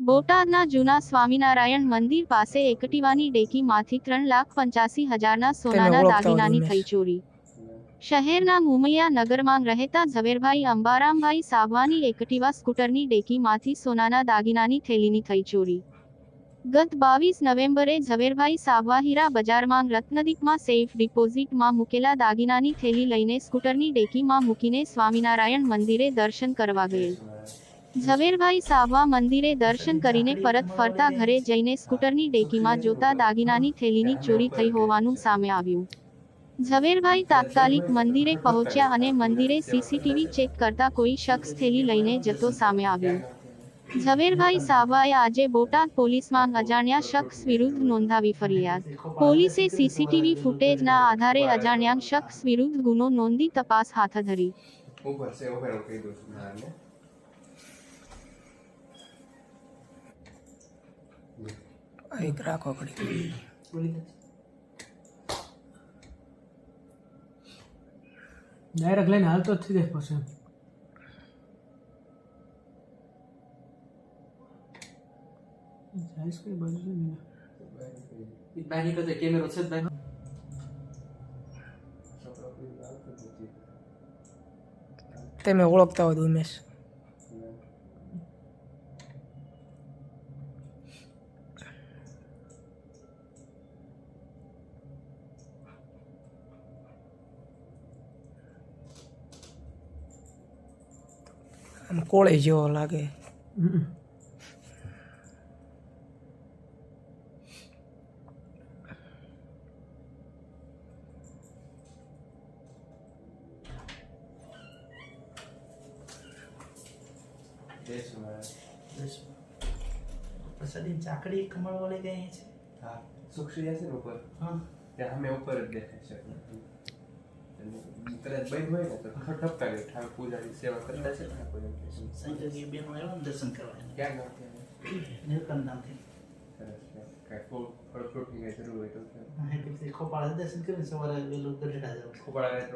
બોટાદના જૂના સ્વામિનારાયણ મંદિર પાસે એકટીવાની ડેકીમાંથી ત્રણ લાખ પંચાસી હજારના સોનાના દાગીનાની થઈ ચોરી. શહેરના મુમૈયા નગરમાં રહેતા ઝવેરભાઈ અંબારામભાઈ સાબવાની એકટીવા સ્કૂટરની ડેકીમાંથી સોનાના દાગીનાની થેલીની થઈ ચોરી. ગત બાવીસ નવેમ્બરે ઝવેરભાઈ સાબવા હીરા બજારમાં રત્નદીપમાં સેફ ડિપોઝિટમાં મૂકેલા દાગીનાની થેલી લઈને સ્કૂટરની ડેકીમાં મૂકીને સ્વામિનારાયણ મંદિરે દર્શન કરવા ગયેલ. ઝવેરભાઈ સાવવા મંદિરે દર્શન કરીને પરત ફરતા ઘરે જઈને સ્કૂટરની ડેકીમાં જોતા દાગીનાની થેલીની ચોરી થઈ હોવાનું સામે આવ્યું. ઝવેરભાઈ તાત્કાલિક મંદિરે પહોંચ્યા અને મંદિરે સીસીટીવી ચેક કરતા કોઈ શખ્સ થેલી લઈને જતો સામે આવ્યો. ઝવેરભાઈ સાવવાએ આજે બોટાદ પોલીસમાં અજાણ્યા શખ્સ વિરુદ્ધ નોંધાવી ફરિયાદ. પોલીસે સીસીટીવી ફૂટેજના આધારે અજાણ્યા શખ્સ વિરુદ્ધ ગુનો નોંધી તપાસ હાથ ધરી. એક રાખો ઘડી ડાયરેક્ટ લઈને હાલતો જ થઈ જાય પછી જાઈશ કઈ બાજુ છે ને? બહાર નીકળતો કેમેરો છે જ બહાર છોકરો કોઈ આવતો જ નથી તમે ઓળખતા હોય તો ઉમેશ આમ કોળે જેવો લાગે. પ્રસાદી ચાકડી કમળ વળે ગઈ છે? હા સુખ છે ઉપર? હા. ત્યાં અમે ઉપર જ દેખાય છે. અને કદાચ બંધ હોય ને તો ઠપકા ગઈ ઠાકોર પૂજાની સેવા કરતા છે ઠાકોર. સંજોગી બેનો આવ્યો ને દર્શન કરવા ક્યાં ગામથી આવ્યા? નીલકંઠ નામથી સરસ છે. કાંઈ ફૂલ ફળ ફ્રૂટની કાંઈ જરૂર હોય તો કહો. હા એટલે પછી ખોપાળા દર્શન કરીને સવારે વહેલું ગઢડા જવું ખોબાળા રાત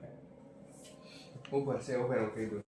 છે. ઉપર કહી દઉં